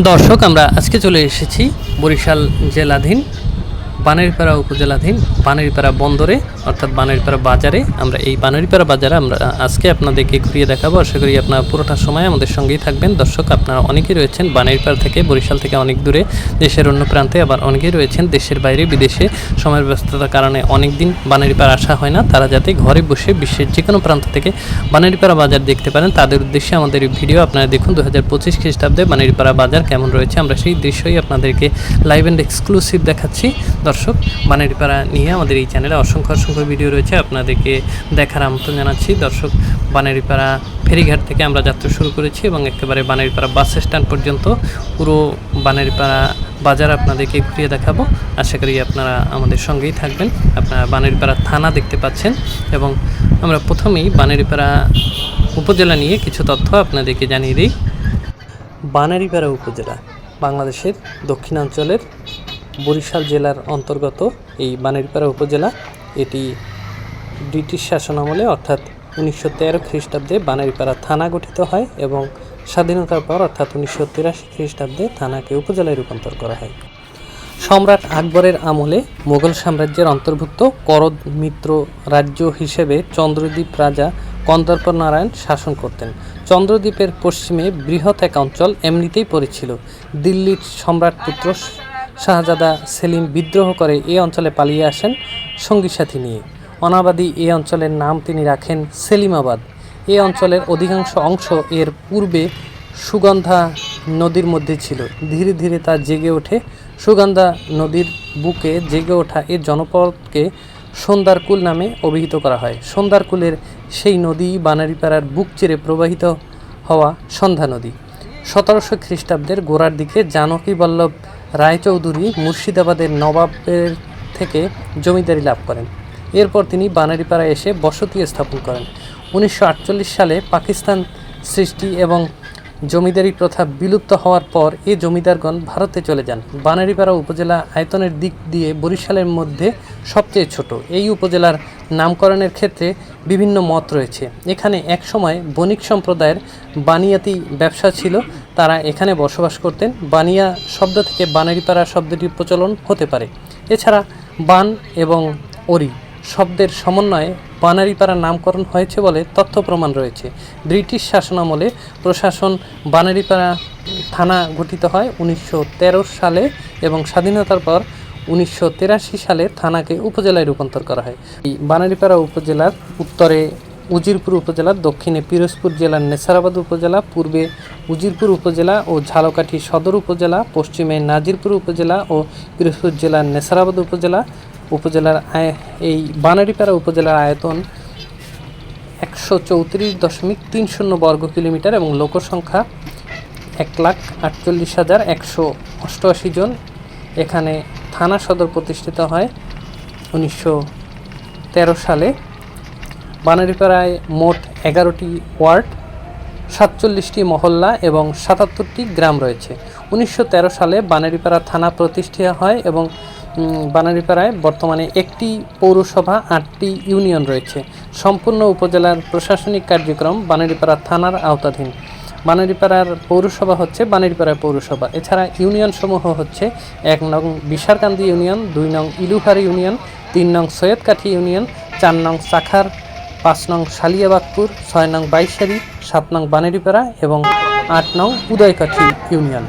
দর্শক আমরা আজকে চলে এসেছি বরিশাল জেলাধীন বানারীপাড়া উপজেলাধীন বানারীপাড়া বন্দরে, অর্থাৎ বানারীপাড়া বাজারে আমরা এই বানারীপাড়া বাজারে আমরা আজকে আপনাদেরকে ঘুরিয়ে দেখাবো। আশা করি আপনারা পুরোটা সময় আমাদের সঙ্গেই থাকবেন। দর্শক, আপনারা অনেকেই রয়েছেন বানেরপাড়া থেকে, বরিশাল থেকে অনেক দূরে, দেশের অন্য প্রান্তে আবার অনেকেই রয়েছেন দেশের বাইরে, বিদেশে। সময়ের ব্যস্ততার কারণে অনেক দিন বানারীপাড়া আসা হয় না। তারা যাতে ঘরে বসে বিশ্বের যে কোনো প্রান্ত থেকে বানেরপাড়া বাজার দেখতে পারেন। তাদের উদ্দেশ্যে আমাদের এই ভিডিও আপনারা দেখুন দু হাজার পঁচিশ খ্রিস্টাব্দে বানারীপাড়া বাজার কেমন রয়েছে। আমরা সেই দৃশ্যই আপনাদেরকে লাইভ অ্যান্ড এক্সক্লুসিভ দেখাচ্ছি। দর্শক বানারীপাড়া নিয়ে আমাদের এই চ্যানেলে অসংখ্য অসংখ্য ভিডিও রয়েছে। আপনাদেরকে দেখার আমন্ত্রণ জানাচ্ছি। দর্শক বানারীপাড়া ফেরিঘাট থেকে আমরা যাত্রা শুরু করেছি এবং একেবারে বানারীপাড়া বাস স্ট্যান্ড পর্যন্ত পুরো বানারীপাড়া বাজার আপনাদেরকে ঘুরিয়ে দেখাবো। আশা করি আপনারা আমাদের সঙ্গেই থাকবেন। আপনারা বানারীপাড়া থানা দেখতে পাচ্ছেন এবং আমরা প্রথমেই বানারীপাড়া উপজেলা নিয়ে কিছু তথ্য আপনাদেরকে জানিয়ে দিই। বানারীপাড়া উপজেলা, বাংলাদেশের দক্ষিণাঞ্চলের বরিশাল জেলার অন্তর্গত এই বানারীপাড়া উপজেলা। এটি ব্রিটিশ শাসন আমলে, অর্থাৎ উনিশশো তেরো খ্রিস্টাব্দে বানারীপাড়া থানা গঠিত হয় এবং স্বাধীনতার পর, অর্থাৎ উনিশশো তিরাশি খ্রিস্টাব্দে থানাকে উপজেলায় রূপান্তর করা হয়। সম্রাট আকবরের আমলে মুঘল সাম্রাজ্যের অন্তর্ভুক্ত করদ মিত্র রাজ্য হিসেবে চন্দ্রদ্বীপ রাজা কন্দর্প নারায়ণ শাসন করতেন। চন্দ্রদ্বীপের পশ্চিমে বৃহৎ এক অঞ্চল এমনিতেই পড়েছিল দিল্লির সম্রাট পুত্র শাহজাদা সেলিম বিদ্রোহ করে এ অঞ্চলে পালিয়ে আসেন সঙ্গী সাথী নিয়ে। অনাবাদী এ অঞ্চলের নাম তিনি রাখেন সেলিমাবাদ। এই অঞ্চলের অধিকাংশ অংশ এর পূর্বে সুগন্ধা নদীর মধ্যে ছিল। ধীরে ধীরে তা জেগে ওঠে। সুগন্ধা নদীর বুকে জেগে ওঠা এই জনপদকে সন্ধ্যারকুল নামে অভিহিত করা হয়। সন্ধ্যারকুলের সেই নদী বানারীপাড়ার বুক চিরে প্রবাহিত হওয়া সন্ধ্যা নদী। সতেরোশো খ্রিস্টাব্দের গোড়ার দিকে জানকী বল্লভ রায়চৌধুরী মুর্শিদাবাদের নবাবের থেকে জমিদারি লাভ করেন। এরপর তিনি বানারীপাড়ায় এসে বসতি স্থাপন করেন। উনিশশো আটচল্লিশ সালে পাকিস্তান সৃষ্টি এবং জমিদারি প্রথা বিলুপ্ত হওয়ার পর এ জমিদারগণ ভারতে চলে যান। বানারীপাড়া উপজেলা আয়তনের দিক দিয়ে বরিশালের মধ্যে সবচেয়ে ছোট। এই উপজেলার নামকরণের ক্ষেত্রে বিভিন্ন মত রয়েছে। এখানে একসময় বণিক সম্প্রদায়ের বানিয়াতি ব্যবসা ছিল। তারা এখানে বসবাস করতেন। বানিয়া শব্দ থেকে বানারিপাড়া শব্দটির প্রচলন হতে পারে। এছাড়া বান এবং অরি শব্দের সমন্বয়ে বানারীপাড়ার নামকরণ হয়েছে বলে তথ্য প্রমাণ রয়েছে। ব্রিটিশ শাসনামলে প্রশাসন বানারিপাড়া থানা গঠিত হয় উনিশশো তেরো সালে এবং স্বাধীনতার পর উনিশশো সালে থানাকে উপজেলায় রূপান্তর করা হয়। এই বানারীপাড়া উপজেলার উত্তরে উজিরপুর উপজেলা দক্ষিণে পিরোজপুর জেলার নেসারাবাদ উপজেলা, পূর্বে উজিরপুর উপজেলা ও ঝালকাঠি সদর উপজেলা, পশ্চিমে নাজিরপুর উপজেলা ও পিরোজপুর জেলার নেসারাবাদ উপজেলা। উপজেলার এই বানারীপাড়া উপজেলার আয়তন একশো চৌত্রিশ দশমিক তিন শূন্য বর্গ কিলোমিটার এবং লোকসংখ্যা এক লাখ আটচল্লিশ হাজার একশো অষ্টআশি জন। এখানে থানা সদর প্রতিষ্ঠিত হয় উনিশশো তেরো সালে। বানারীপাড়ায় মোট এগারোটি ওয়ার্ড, সাতচল্লিশটি মহল্লা এবং সাতাত্তরটি গ্রাম রয়েছে। উনিশশো তেরো সালে বানারীপাড়া থানা প্রতিষ্ঠিত হয় এবং বানারীপাড়ায় বর্তমানে একটি পৌরসভা, আটটি ইউনিয়ন রয়েছে। সম্পূর্ণ উপজেলার প্রশাসনিক কার্যক্রম বানারীপাড়া থানার আওতাধীন। বানারীপাড়ার পৌরসভা হচ্ছে বানারীপাড়া পৌরসভা। এছাড়া ইউনিয়ন সমূহ হচ্ছে এক নং বিশারকান্দি ইউনিয়ন, দুই নং ইলুহার ইউনিয়ন, তিন নং সৈয়দকাঠি ইউনিয়ন, চার নং চাখার পাঁচ নং সালিয়াবাগপুর ছয় নং বাইশারি সাত নং বানেরিপাড়া এবং আট নং উদয়কাঠি ইউনিয়ন।